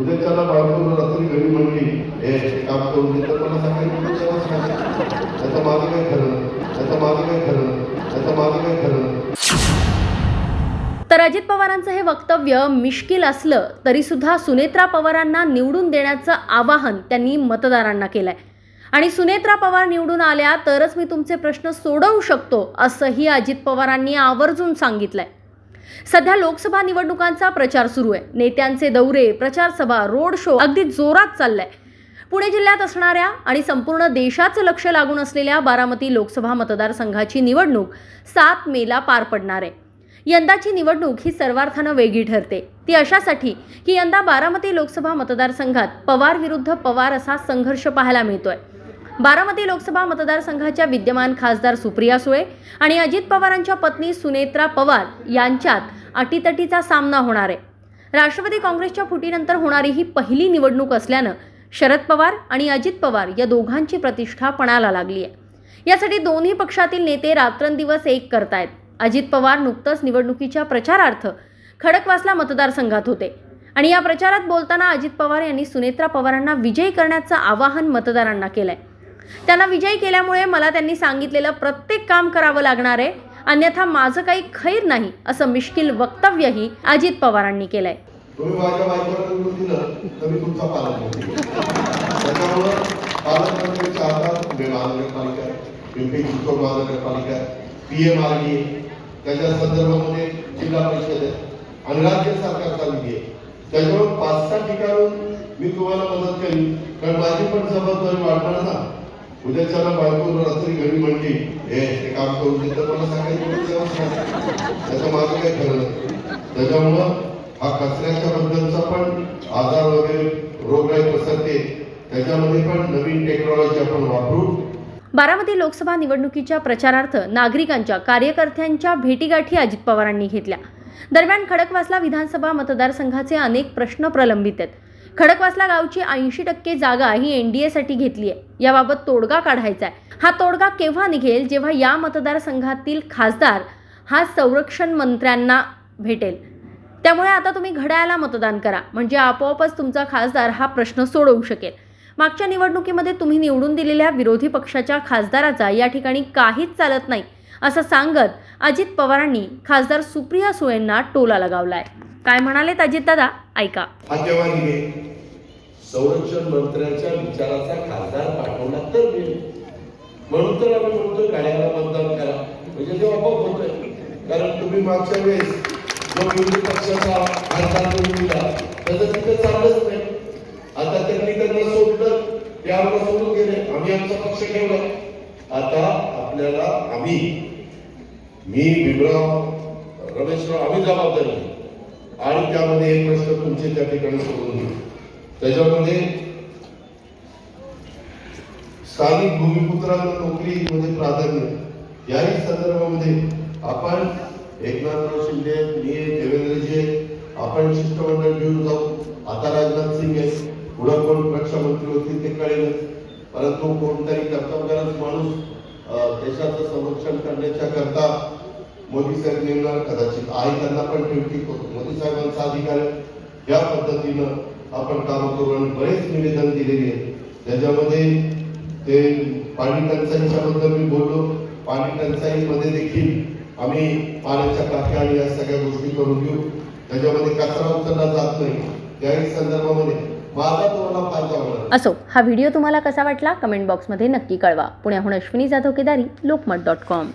उद्याच्याला बायको रात्री घरी म्हणली हे काम करून दे. तर मला सांगायचं त्याचं माझं काय खरं त्याचं माझं काय खरं त्याचं माझं काय खरं तर अजित पवारांचं हे वक्तव्य मिश्किल असलं तरी सुद्धा सुनेत्रा पवारांना निवडून देण्याचं आवाहन त्यांनी मतदारांना केलंय. आणि सुनेत्रा पवार निवडून आल्या तरच मी तुमचे प्रश्न सोडवू शकतो असंही अजित पवारांनी आवर्जून सांगितलंय. सध्या लोकसभा निवडणुकांचा प्रचार सुरू आहे. नेत्यांचे दौरे प्रचार सभा रोड शो अगदी जोरात चाललाय. पुणे जिल्ह्यात असणाऱ्या आणि संपूर्ण देशाचं लक्ष लागून असलेल्या बारामती लोकसभा मतदारसंघाची निवडणूक सात मेला पार पडणार आहे. यंदाची निवडणूक ही सर्वार्थानं वेगळी ठरते. ती अशासाठी की यंदा बारामती लोकसभा मतदारसंघात पवार विरुद्ध पवार असा संघर्ष पाहायला मिळतोय. बारामती लोकसभा मतदारसंघाच्या विद्यमान खासदार सुप्रिया सुळे आणि अजित पवारांच्या पत्नी सुनेत्रा पवार यांच्यात अटीतटीचा सामना होणार आहे. राष्ट्रवादी काँग्रेसच्या फुटीनंतर होणारी ही पहिली निवडणूक असल्यानं शरद पवार आणि अजित पवार या दोघांची प्रतिष्ठा पणाला लागली आहे. यासाठी दोन्ही पक्षातील नेते रात्रंदिवस एक करतायत. अजित पवार नुकतंच निवडणुकीच्या प्रचारार्थ खडकवासला मतदारसंघात होते आणि या प्रचारात बोलताना अजित पवार यांनी सुनेत्रा पवारांना विजयी करण्याचं आवाहन मतदारांना केलंय. त्यांना विजयी केल्यामुळे मला त्यांनी सांगितलेलं प्रत्येक काम करावं लागणार आहे. अन्यथा माझं काही खैर नाही असं मिश्किल वक्तव्यही अजित पवारांनी केलंय. म्हणजे त्याच्या संदर्भामध्ये जिल्हा परिषद आहे. आणि राज्य सरकारचा निधी आहे. त्याच्यामुळे पाच सहा ठिकाणून मी तुम्हाला मदत करीन कारण माझी पण जबाबदारी वाढणार ना. उद्याच्याला बायको रात्री घरी म्हणली हे ते काम करून दे. तर मला सांगायचं त्याचं माझं काय खरं त्याच्यामुळं हा कचऱ्याच्या बद्दलचा पण आजार वगैरे रोगराई पसरते त्याच्यामध्ये पण नवीन टेक्नॉलॉजी आपण वापरू. बारामती लोकसभा निवडणुकीच्या प्रचारार्थ नागरिकांच्या कार्यकर्त्यांच्या भेटीगाठी अजित पवारांनी घेतल्या. दरम्यान खडकवासला विधानसभा मतदारसंघाचे अनेक प्रश्न प्रलंबित आहेत. खडकवासला गावची ऐंशी टक्के जागा ही एन डी एसाठी घेतली आहे. याबाबत तोडगा काढायचा आहे. हा तोडगा केव्हा निघेल? जेव्हा या मतदारसंघातील खासदार हा संरक्षण मंत्र्यांना भेटेल. त्यामुळे आता तुम्ही घड्याळाला मतदान करा. म्हणजे आपोआपच तुमचा खासदार हा प्रश्न सोडवू शकेल. मागच्या निवडणुकीमध्ये तुम्ही निवडून दिलेल्या विरोधी पक्षाच्या खासदाराचा या ठिकाणी काहीच चालत नाही असं सांगत अजित पवारांनी खासदार सुप्रिया सुळेंना टोला लगावला आहे काय म्हणाले अजित दादा? ऐका. संरक्षण मंत्र्यांच्या विचाराचा खासदार पाठवला तर म्हणून तर आम्ही म्हणतो गाड्याला मतदान करा. म्हणजे ते आपोआप होतोय. कारण तुम्ही मागच्या वेळेस जो विरोधी पक्षाचा खासदार करून दिला त्याचं तिथे चाललंच नाही. आता त्यांनी त्यांना सोडलं. ते आम्हाला सोडून गेले. आम्ही आमचा पक्ष ठेवला. आता आपल्याला आम्ही मी भीमराव रमेशराव आम्ही जबाबदारी आणि त्यामध्ये एक प्रश्न तुमचे त्या ठिकाणी सोडून घेऊ त्याच्यामध्ये स्थानिक भूमिपुत्रांना नोकरीमध्ये म्हणजे प्राधान्य. याही संदर्भामध्ये आपण एकनाथराव शिंदे मी देवेंद्रजी आपण शिष्टमंडळ घेऊन जाऊ. आता राजनाथ सिंग आहे. पुढं कोण रक्षामंत्री होतील ते कळेलच. परंतु कोणतरी कर्तव्यरत माणूस देशाचं संरक्षण करण्याच्या करता मोदी साहेब नेमणार कदाचित आहे त्यांना पण ठेवतील मोदी साहेबांचा अधिकार या पद्धतीनं आपण काम करू आणि बरेच निवेदन दिलेले आहेत. त्याच्यामध्ये ते पाणी टंचाईच्या बद्दल मी बोललो. पाणी टंचाईमध्ये देखील आम्ही पाण्याच्या टाक्या आणि या सगळ्या गोष्टी करून घेऊ. त्याच्यामध्ये कचरा उचलला जात नाही. त्याही संदर्भामध्ये असो हा व्हिडिओ तुम्हाला कसा वाटला? कमेंट बॉक्समध्ये नक्की कळवा. पुण्याहून अश्विनी जाधव केदारी लोकमत डॉट कॉम.